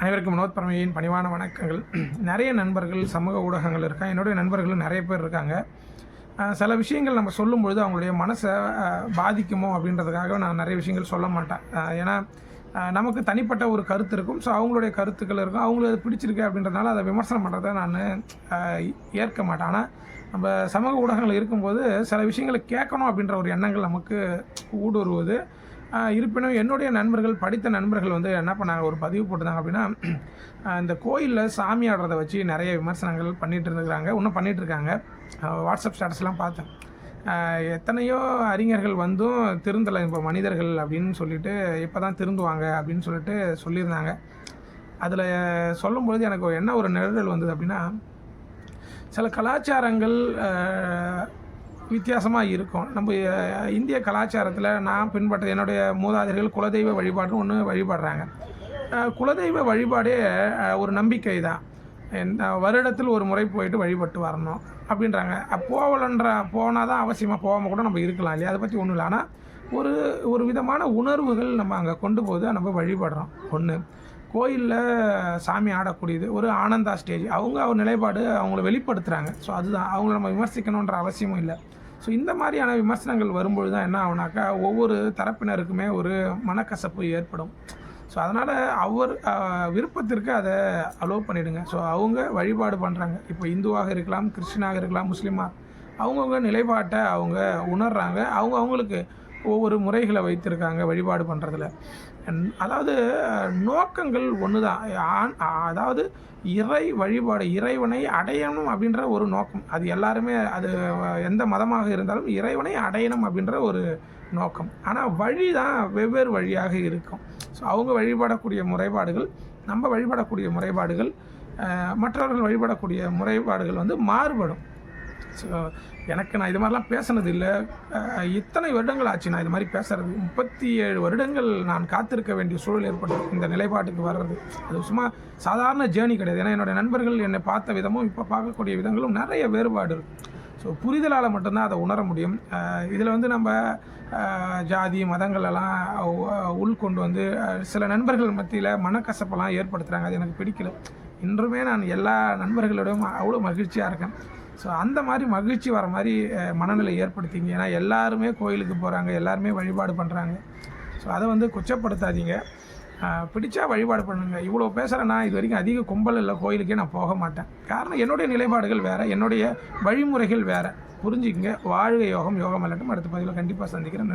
அனைவருக்கும் வினோத் பரமையின் பணிவான வணக்கங்கள். நிறைய நண்பர்கள் சமூக ஊடகங்கள் இருக்காங்க என்னுடைய நண்பர்களும் நிறைய பேர் இருக்காங்க. சில விஷயங்கள் நம்ம சொல்லும் பொழுது அவங்களுடைய மனசை பாதிக்குமோ அப்படின்றதுக்காக நான் நிறைய விஷயங்கள் சொல்ல மாட்டேன். ஏன்னா நமக்கு தனிப்பட்ட ஒரு கருத்து இருக்கும். ஸோ அவங்களுடைய கருத்துக்கள் இருக்கும். அவங்களுக்கு அது பிடிச்சிருக்கு அப்படின்றதுனால அதை விமர்சனம் பண்ணுறதை நான் ஏற்க மாட்டேன். ஆனால் நம்ம சமூக ஊடகங்கள் இருக்கும்போது சில விஷயங்களை கேட்கணும் அப்படின்ற ஒரு எண்ணங்கள் நமக்கு ஊடுருவது. இருப்பினும் என்னுடைய நண்பர்கள் படித்த நண்பர்கள் வந்து என்ன பண்ணாங்க ஒரு பதிவு போட்டிருந்தாங்க அப்படின்னா இந்த கோயிலில் சாமி ஆடுறதை வச்சு நிறைய விமர்சனங்கள் பண்ணிகிட்டு இருந்துக்கிறாங்க இன்னும் பண்ணிகிட்ருக்காங்க வாட்ஸ்அப் ஸ்டேட்டஸ்லாம் பார்த்தேன். எத்தனையோ அறிஞர்கள் வந்தும் திருந்தலை இப்போ மனிதர்கள் அப்படின்னு சொல்லிட்டு இப்போ தான் திருந்துவாங்க அப்படின்னு சொல்லிட்டு சொல்லியிருந்தாங்க. அதில் சொல்லும்பொழுது எனக்கு என்ன ஒரு நிழல் வந்தது அப்படின்னா சில கலாச்சாரங்கள் வித்தியாசமாக இருக்கும். நம்ம இந்திய கலாச்சாரத்தில் நான் பின்பற்ற என்னுடைய மூதாதையர்கள் குலதெய்வ வழிபாடுன்னு ஒன்று வழிபடுறாங்க. குலதெய்வ வழிபாடே ஒரு நம்பிக்கை தான் வருடத்தில் ஒரு முறை போயிட்டு வழிபட்டு வரணும் அப்படின்றாங்க. போகலன்ற போனால் தான் அவசியமாக போகாமல் கூட நம்ம இருக்கலாம் இல்லையா? அதை பற்றி ஒன்றும் இல்லை ஆனால் ஒரு ஒரு விதமான உணர்வுகள் நம்ம அங்கே கொண்டு போது நம்ம வழிபடுறோம். ஒன்று கோயிலில் சாமி ஆடக்கூடியது ஒரு ஆனந்தா ஸ்டேஜ் அவங்க அவர் நிலைப்பாடு அவங்கள வெளிப்படுத்துகிறாங்க ஸோ அதுதான். அவங்கள நம்ம விமர்சிக்கணுன்ற அவசியமும் இல்லை. ஸோ இந்த மாதிரியான விமர்சனங்கள் வரும்பொழுது தான் என்ன ஆகுனாக்கா ஒவ்வொரு தரப்பினருக்குமே ஒரு மனக்கசப்பு ஏற்படும். ஸோ அதனால் அவர் விருப்பத்திற்கு அதை அலோவ் பண்ணிவிடுங்க ஸோ அவங்க வழிபாடு பண்ணுறாங்க இப்போ இந்துவாக இருக்கலாம் கிறிஸ்டினாக இருக்கலாம் முஸ்லீமாக அவங்கவுங்க நிலைப்பாட்டை அவங்க உணர்கிறாங்க அவங்க அவங்களுக்கு ஒவ்வொரு முறைகளை வைத்திருக்காங்க வழிபாடு பண்ணுறதுல அதாவது நோக்கங்கள் ஒன்று தான் அதாவது இறை வழிபாடு இறைவனை அடையணும் அப்படின்ற ஒரு நோக்கம். அது எல்லாருமே அது எந்த மதமாக இருந்தாலும் இறைவனை அடையணும் அப்படின்ற ஒரு நோக்கம். ஆனால் வழி தான் வெவ்வேறு வழியாக இருக்கும். ஸோ அவங்க வழிபடக்கூடிய முறைப்பாடுகள் நம்ம வழிபடக்கூடிய முறைப்பாடுகள் மற்றவர்கள் வழிபடக்கூடிய முறைப்பாடுகள் வந்து மாறுபடும். ஸோ எனக்கு நான் இது மாதிரிலாம் பேசினது இல்லை. இத்தனை வருடங்கள் ஆச்சு நான் இது மாதிரி பேசுறது. முப்பத்தி ஏழு வருடங்கள் நான் காத்திருக்க வேண்டிய சூழல் ஏற்பட்டது. இந்த நிலைப்பாட்டுக்கு வர்றது. அது சும்மா சாதாரண ஜேர்னி கிடையாது. ஏன்னா என்னுடைய நண்பர்கள் என்னை பார்த்த விதமும் இப்போ பார்க்கக்கூடிய விதங்களும் நிறைய வேறுபாடு இருக்குது ஸோ புரிதலால் மட்டும்தான் அதை உணர முடியும். இதில் வந்து நம்ம ஜாதி மதங்கள் எல்லாம் உள்கொண்டு வந்து சில நண்பர்கள் மத்தியில் மனக்கசப்பெல்லாம் ஏற்படுத்துகிறாங்க அது எனக்கு பிடிக்கல. இன்றுமே நான் எல்லா நண்பர்களோடையும் அவ்வளோ மகிழ்ச்சியாக இருக்கேன். ஸோ அந்த மாதிரி மகிழ்ச்சி வர மாதிரி மனநிலை ஏற்படுத்திங்க. ஏன்னா எல்லாருமே கோயிலுக்கு போகிறாங்க எல்லாருமே வழிபாடு பண்ணுறாங்க ஸோ அதை வந்து கொச்சப்படுத்தாதீங்க. பிடிச்சா வழிபாடு பண்ணுங்க. இவ்வளோ பேசுகிறேன்னா இது வரைக்கும் அதிக கும்பல் இல்லை. கோயிலுக்கே நான் போக மாட்டேன். காரணம் என்னுடைய நிலைப்பாடுகள் வேறு என்னுடைய வழிமுறைகள் வேறு. புரிஞ்சுக்கங்க. வாழ்க யோகம் யோகம் அல்லட்டும். அடுத்த பதிவில் கண்டிப்பாக சந்திக்கிறேன்.